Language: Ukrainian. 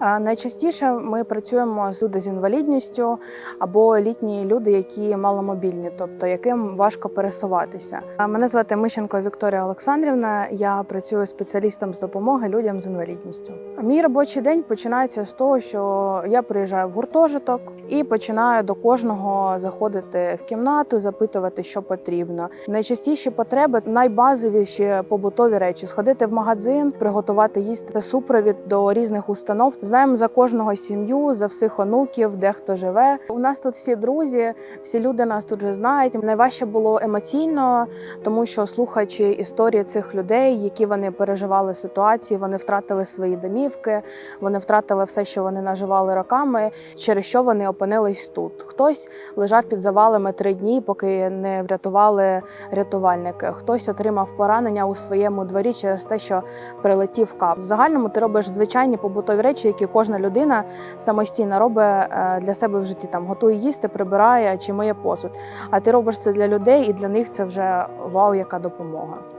Найчастіше ми працюємо з люди з інвалідністю або літні люди, які маломобільні, тобто яким важко пересуватися. Мене звати Мищенко Вікторія Олександрівна. Я працюю спеціалістом з допомоги людям з інвалідністю. Мій робочий день починається з того, що я приїжджаю в гуртожиток і починаю до кожного заходити в кімнату, запитувати, що потрібно. Найчастіші потреби найбазовіші побутові речі: сходити в магазин, приготувати їсти супровід до різних установ. Знаємо за кожного сім'ю, за всіх онуків, де хто живе. У нас тут всі друзі, всі люди нас тут вже знають. Найважче було емоційно, тому що слухаючи історії цих людей, які вони переживали ситуації, вони втратили свої домівки, вони втратили все, що вони наживали роками, через що вони опинились тут. Хтось лежав під завалами три дні, поки не врятували рятувальники. Хтось отримав поранення у своєму дворі через те, що прилетів кап. В загальному ти робиш звичайні побутові речі, які кожна людина самостійно робить е, для себе в житті. Там готує їсти, прибирає чи миє посуд. А ти робиш це для людей, і для них це вже вау, яка допомога.